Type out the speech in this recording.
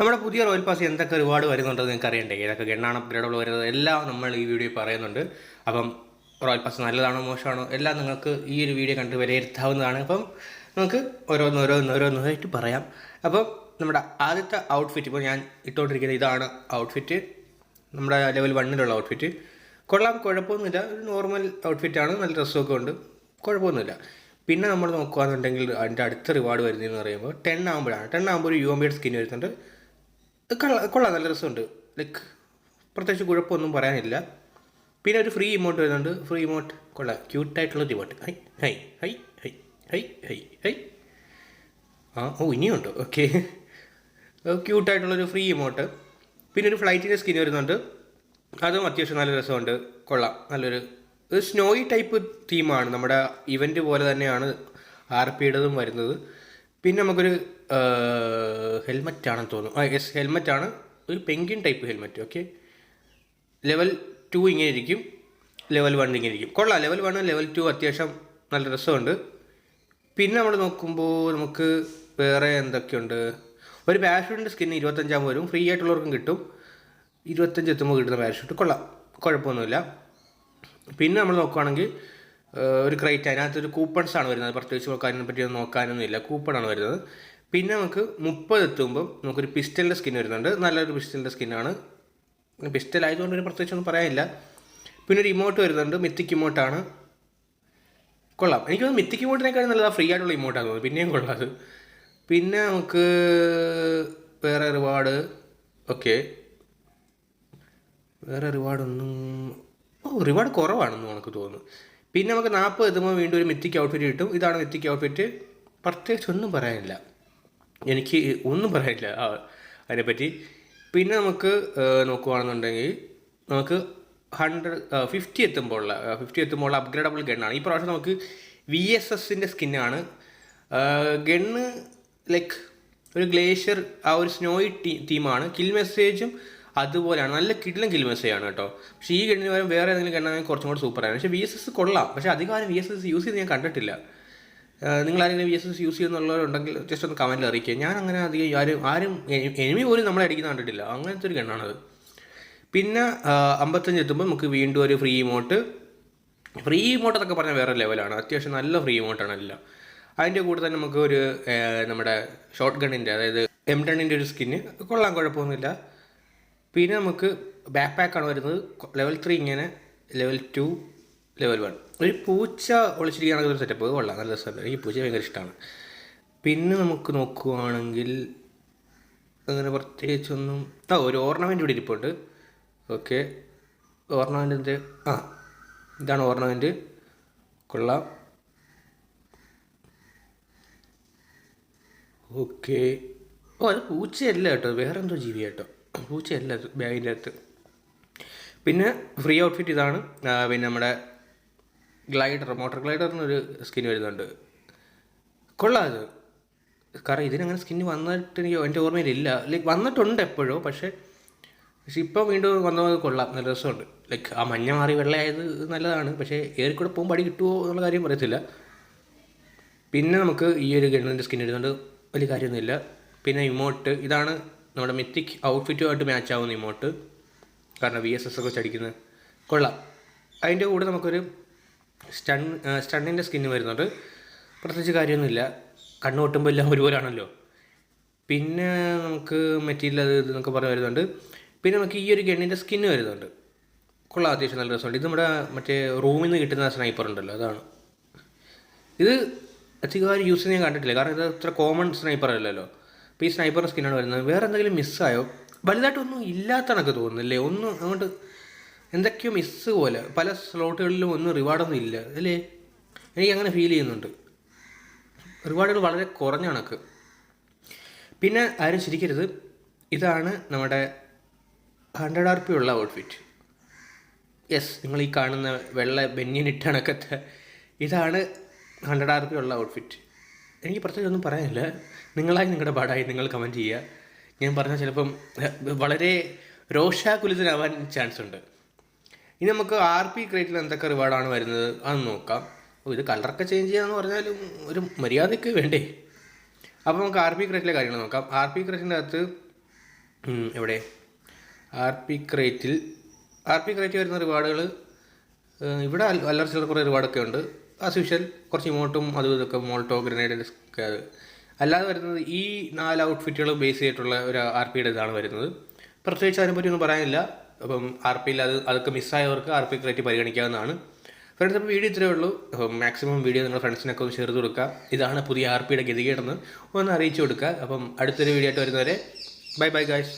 നമ്മുടെ പുതിയ royal pass എന്തൊക്കെ റിവാർഡ് വരുന്നുണ്ടെന്ന് നിങ്ങൾക്ക് അറിയണ്ടേ? ഏതൊക്കെ ഗണ്ണാണ് അപ്ഗ്രേഡുകൾ വരുന്നത് എല്ലാം നമ്മൾ ഈ വീഡിയോ പറയുന്നുണ്ട്. അപ്പം റോയൽ പാസ് നല്ലതാണോ മോശമാണോ എല്ലാം നിങ്ങൾക്ക് ഈ ഒരു വീഡിയോ കണ്ട് വിലയിരുത്താവുന്നതാണ്. അപ്പം നമുക്ക് ഓരോന്ന് ഓരോന്ന് ഓരോന്നായിട്ട് പറയാം. അപ്പം നമ്മുടെ ആദ്യത്തെ ഔട്ട്ഫിറ്റ് ഇപ്പോൾ ഞാൻ ഇട്ടുകൊണ്ടിരിക്കുന്നത് ഇതാണ് ഔട്ട്ഫിറ്റ് നമ്മുടെ ലെവൽ വണ്ണിലുള്ള ഔട്ട്ഫിറ്റ് കൊള്ളാം കുഴപ്പമൊന്നുമില്ല. ഒരു നോർമൽ ഔട്ട്ഫിറ്റാണ് നല്ല ഡ്രസ്സൊക്കെ ഉണ്ട്. കുഴപ്പമൊന്നുമില്ല. പിന്നെ നമ്മൾ നോക്കുകയാണെന്നുണ്ടെങ്കിൽ അതിന്റെ അടുത്ത റിവാർഡ് വരുന്നതെന്ന് പറയുമ്പോൾ ടെൻ ആകുമ്പോഴാണ് ടെൻ ആകുമ്പോൾ ഒരു യു എം ബിയുടെ സ്കിൻ വരുന്നുണ്ട്. കൊള്ളാം നല്ല രസമുണ്ട്. ലൈക്ക് പ്രത്യേകിച്ച് കുഴപ്പമൊന്നും പറയാനില്ല. പിന്നെ ഒരു ഫ്രീ ഇമോട്ട് വരുന്നുണ്ട്. ഫ്രീ ഇമോട്ട് കൊള്ളാം. ക്യൂട്ടായിട്ടുള്ള emote hi hi hi hi hi hi hi. ആ ഓ ഇനിയുണ്ട്. ഓക്കെ ക്യൂട്ടായിട്ടുള്ളൊരു ഫ്രീ ഇമോട്ട് പിന്നെ ഒരു ഫ്ലൈറ്റിന്റെ സ്കിൻ വരുന്നുണ്ട്. അതും അത്യാവശ്യം നല്ല രസമുണ്ട്. കൊള്ളാം. നല്ലൊരു ഒരു സ്നോയി ടൈപ്പ് തീമാണ് നമ്മുടെ ഇവന്റ് പോലെ തന്നെയാണ് ആർ പിയുടേതും വരുന്നത്. പിന്നെ നമുക്കൊരു ഹെൽമറ്റ് ആണെന്ന് തോന്നുന്നു. ആ യെസ് ആണ് ഒരു penguin type helmet okay level two ഇങ്ങനെ ഇരിക്കും ലെവൽ വൺ ഇങ്ങനെ ഇരിക്കും കൊള്ളാം ലെവൽ വൺ ലെവൽ ടു അത്യാവശ്യം നല്ല രസമുണ്ട്. പിന്നെ നമ്മൾ നോക്കുമ്പോൾ നമുക്ക് വേറെ എന്തൊക്കെയുണ്ട്? ഒരു പാരഷൂട്ടിന്റെ സ്കിൻ ഇരുപത്തഞ്ചാം വരും. ഫ്രീ ആയിട്ടുള്ളവർക്കും കിട്ടും. ഇരുപത്തഞ്ച് എത്തുമ്പോൾ കിട്ടുന്ന പാരഷൂട്ട് കൊള്ളാം. കുഴപ്പമൊന്നുമില്ല. പിന്നെ നമ്മൾ നോക്കുകയാണെങ്കിൽ ഒരു ക്രൈറ്റ് അതിനകത്ത് ഒരു കൂപ്പൺസ് ആണ് വരുന്നത്. പ്രത്യേകിച്ച് കാര്യങ്ങളെ പറ്റി നോക്കാനൊന്നും ഇല്ല കൂപ്പണാണ് വരുന്നത്. പിന്നെ നമുക്ക് മുപ്പത് എത്തുമ്പോൾ നമുക്കൊരു പിസ്റ്റലിന്റെ സ്കിൻ വരുന്നുണ്ട്. നല്ലൊരു പിസ്റ്റലിന്റെ സ്കിന്നാണ് പിസ്റ്റൽ ആയതുകൊണ്ട് ഒരു പ്രത്യേകിച്ചൊന്നും പറയാനില്ല. പിന്നെ ഒരു ഇമോട്ട് വരുന്നുണ്ട്. മിത്തിക് ഇമോട്ടാണ് കൊള്ളാം. എനിക്ക് തോന്നുന്നു മിത്തിക് ഇമോട്ടിനേക്കാൾ നല്ലതാണ് ഫ്രീ ആയിട്ടുള്ള ഇമോട്ടാണ് തോന്നുന്നത് പിന്നെയും കൊള്ളാം അത്. പിന്നെ നമുക്ക് വേറെ റിവാർഡ് ഓക്കെ വേറെ റിവാർഡൊന്നും ഓ റിവാർഡ് കുറവാണെന്ന് നമുക്ക് തോന്നുന്നു. പിന്നെ നമുക്ക് നാൽപ്പത് എത്തുമ്പോൾ വീണ്ടും ഒരു മിത്തിക്ക് ഔട്ട്ഫിറ്റ് കിട്ടും. ഇതാണ് മിത്തിക്ക് ഔട്ട്ഫിറ്റ് പ്രത്യേകിച്ച് ഒന്നും പറയാനില്ല. എനിക്ക് ഒന്നും പറയാനില്ല അതിനെപ്പറ്റി. പിന്നെ നമുക്ക് നോക്കുകയാണെന്നുണ്ടെങ്കിൽ നമുക്ക് ഹൺഡ്രഡ് ഫിഫ്റ്റി എത്തുമ്പോഴുള്ള ഫിഫ്റ്റി എത്തുമ്പോൾ അപ്ഗ്രേഡബിൾ ഗണ്ണാണ് ഈ പ്രാവശ്യം നമുക്ക് വി എസ് എസിന്റെ സ്കിന്നാണ് ഗണ്ണ് ലൈക്ക് ഒരു ഗ്ലേഷ്യർ ആ ഒരു സ്നോയി ടീ തീമാണ് കിൽ മെസ്സേജും അതുപോലെയാണ്. നല്ല കിടിലം കിൽ മെസ്സേജ് കേട്ടോ. പക്ഷേ ഈ ഗണ്ണിന് പകരം വേറെ ഏതെങ്കിലും ഗണ്ണാണെങ്കിൽ കുറച്ചും കൂടെ സൂപ്പറാണ് പക്ഷേ വി എസ് എസ് കൊള്ളാം. പക്ഷേ അധികം വി എസ് എസ് യൂസ് ചെയ്ത് ഞാൻ കണ്ടിട്ടില്ല. നിങ്ങൾ ആരെങ്കിലും വി എസ് എസ് യൂസ് ചെയ്യുന്നുള്ളവരുണ്ടെങ്കിൽ ജസ്റ്റ് ഒന്ന് കമന്റിൽ അറിയിക്കുക. ഞാൻ അങ്ങനെ അധികം ആരും ആരും എനിമി പോലും നമ്മളെ അടിക്കുന്ന കണ്ടിട്ടില്ല. അങ്ങനത്തെ ഒരു ഗണ്ണാണത്. പിന്നെ അമ്പത്തഞ്ച് എത്തുമ്പോൾ നമുക്ക് വീണ്ടും ഒരു ഫ്രീ ഇമോട്ട് ഫ്രീ ഇമോട്ട് എന്നൊക്കെ പറഞ്ഞാൽ വേറെ ലെവലാണ് അത്യാവശ്യം നല്ല ഫ്രീ ഇമോട്ടാണ് എല്ലാം. അതിന്റെ കൂടെ തന്നെ നമുക്ക് ഒരു നമ്മുടെ ഷോർട്ട് ഗണ്ണിന്റെ അതായത് എം ടെണ്ണിന്റെ ഒരു സ്കിന്ന് കൊള്ളാൻ കുഴപ്പമൊന്നുമില്ല. പിന്നെ നമുക്ക് ബാക്ക് പാക്കാണ് വരുന്നത്. ലെവൽ ത്രീ ഇങ്ങനെ ലെവൽ ടു ലെവൽ വൺ ഒരു പൂച്ച ഒളിച്ചിരിക്കുകയാണെങ്കിൽ ഒരു സെറ്റപ്പ് കൊള്ളാം നല്ല സെറ്റ് എനിക്ക് പൂച്ച ഭയങ്കര ഇഷ്ടമാണ് പിന്നെ നമുക്ക് നോക്കുകയാണെങ്കിൽ അങ്ങനെ പ്രത്യേകിച്ചൊന്നും. ആ ഒരു ഓർണമെന്റ് ഇവിടെ ഇരിപ്പുണ്ട്. ഓക്കെ ഓർണമെന്റിന്റെ ആ ഇതാണ് ഓർണമെന്റ് കൊള്ളാം. ഓക്കെ ഓ അത് പൂച്ചയല്ല കേട്ടോ. വേറെന്തോ ജീവി കേട്ടോ. പൂച്ചയല്ല അത് ബാഗിന്റെ അകത്ത് പിന്നെ ഫ്രീ ഔട്ട്ഫിറ്റ് ഇതാണ്. പിന്നെ നമ്മുടെ ഗ്ലൈഡർ മോട്ടോർ ഗ്ലൈഡറിനൊരു സ്കിൻ വരുന്നുണ്ട്. കൊള്ളാം അത്. കാരണം ഇതിനങ്ങനെ സ്കിന്ന് വന്നിട്ട് എനിക്ക് എന്റെ ഓർമ്മയിലില്ല. ലൈക്ക് വന്നിട്ടുണ്ട് എപ്പോഴോ പക്ഷേ പക്ഷെ ഇപ്പോൾ വീണ്ടും വന്നത് കൊള്ളാം. നല്ല രസമുണ്ട്. ലൈക്ക് ആ മഞ്ഞ മാറി വെള്ളമായത് നല്ലതാണ്. പക്ഷേ ഏറിക്കൂടെ പോകുമ്പോൾ അടി കിട്ടുമോ എന്നുള്ള കാര്യം പറയത്തില്ല. പിന്നെ നമുക്ക് ഈ ഒരു ഗണ്ണിന്റെ സ്കിൻ വരുന്നുണ്ട്. വലിയ കാര്യമൊന്നുമില്ല. പിന്നെ ഇമോട്ട് ഇതാണ് നമ്മുടെ മിത്തിക് ഔട്ട്ഫിറ്റുമായിട്ട് മാച്ച് ആവുന്ന ഇമോട്ട് കാരണം വി എസ് എസ് ഒക്കെ വെച്ച് അടിക്കുന്നത് കൊള്ളാം. അതിന്റെ കൂടെ നമുക്കൊരു സ്റ്റൺ സ്റ്റണ്ണിന്റെ സ്കിന്ന് വരുന്നുണ്ട്. പ്രത്യേകിച്ച് കാര്യമൊന്നുമില്ല. കണ്ണു പൊട്ടുമ്പോൾ എല്ലാം ഒരുപോലാണല്ലോ. പിന്നെ നമുക്ക് മെറ്റീരിയൽ അത് ഇതെന്നൊക്കെ പറഞ്ഞ് വരുന്നുണ്ട്. പിന്നെ നമുക്ക് ഈ ഒരു ഗണ്ണിന്റെ സ്കിന്ന് വരുന്നുണ്ട്. കൊള്ളാം അത്യാവശ്യം നല്ല രസമുണ്ട്. ഇത് നമ്മുടെ മറ്റേ റൂമിൽ നിന്ന് കിട്ടുന്ന സ്നൈപ്പർ ഉണ്ടല്ലോ അതാണ്. ഇത് അധികം യൂസ് ചെയ്യാൻ കണ്ടിട്ടില്ല. കാരണം ഇത് അത്ര കോമൺ സ്നൈപ്പർ അല്ലല്ലോ. അപ്പോൾ ഈ സ്നൈപ്പറിന്റെ സ്കിന്നാണ് വരുന്നത്. വേറെ എന്തെങ്കിലും മിസ്സായോ വലുതായിട്ടൊന്നും ഇല്ലാത്തണക്ക് തോന്നുന്നില്ലേ ഒന്നും അങ്ങോട്ട് എന്തൊക്കെയോ മിസ്സ് പോലെ. പല സ്ലോട്ടുകളിലും ഒന്നും റിവാർഡൊന്നും ഇല്ല അല്ലേ? എനിക്ക് അങ്ങനെ ഫീൽ ചെയ്യുന്നുണ്ട്. റിവാർഡുകൾ വളരെ കുറഞ്ഞ കണക്ക് പിന്നെ ആരും ചിരിക്കരുത്. ഇതാണ് നമ്മുടെ ഹൺഡ്രഡ് ആർ പി ഉള്ള ഔട്ട്ഫിറ്റ് യെസ് നിങ്ങൾ ഈ കാണുന്ന വെള്ള ബെന്യൻ കണക്കത്തെ ഇതാണ് ഹൺഡ്രഡ് ആർ പി ഉള്ള ഔട്ട്ഫിറ്റ് എനിക്ക് പ്രത്യേകിച്ച് ഒന്നും പറയാനില്ല. നിങ്ങളായി നിങ്ങളുടെ പാടായി നിങ്ങൾ കമന്റ് ചെയ്യുക. ഞാൻ പറഞ്ഞാൽ ചിലപ്പം വളരെ രോഷാകുലിതനാവാൻ ചാൻസ് ഉണ്ട്. ഇനി നമുക്ക് ആർ പി ക്രേറ്റിൽ എന്തൊക്കെ റിവാർഡാണ് വരുന്നത് അതൊന്ന് നോക്കാം. ഓ ഇത് കളറൊക്കെ ചേഞ്ച് ചെയ്യാന്ന് പറഞ്ഞാലും ഒരു മര്യാദയ്ക്ക് വേണ്ടേ? അപ്പോൾ നമുക്ക് ആർ പി ക്രേറ്റിലെ കാര്യങ്ങൾ നോക്കാം. ആർ പി ക്രേറ്റിന്റെ അകത്ത് എവിടെ? ആർ പി ക്രേറ്റിൽ ആർ പി ക്രേറ്റ് വരുന്ന റിവാർഡുകൾ ഇവിടെ അല്ലറ കുറേ റിവാർഡൊക്കെ ഉണ്ട്. ആസ് യൂഷ്വൽ കുറച്ച് ഇമോട്ടും അതും ഇതൊക്കെ മോൾട്ടോ ഗ്രനേഡ് അല്ലാതെ വരുന്നത് ഈ നാല് ഔട്ട്ഫിറ്റുകൾ ബേസ് ചെയ്തിട്ടുള്ള ഒരു ആർ പിയുടെ ഇതാണ് വരുന്നത്. പ്രത്യേകിച്ച് അതിനെപ്പറ്റി ഒന്നും പറയാനില്ല. അപ്പം ആർ പിയിൽ അത് അതൊക്കെ മിസ്സായവർക്ക് ആർ പി ക്രേറ്റ് പരിഗണിക്കാവുന്നതാണ്. ഫ്രണ്ട്സ് അപ്പോൾ വീഡിയോ ഇത്രയേ ഉള്ളൂ. അപ്പം മാക്സിമം വീഡിയോ നിങ്ങളുടെ ഫ്രണ്ട്സിനൊക്കെ ഒന്ന് ചെയ്ത് കൊടുക്കുക. ഇതാണ് പുതിയ ആർ പിയുടെ ഗതികേടെന്ന് ഒന്ന് അറിയിച്ചു കൊടുക്കുക. അപ്പം അടുത്തൊരു വീഡിയോ ആയിട്ട് വരുന്നവരെ ബൈ ബൈ ഗായ്സ്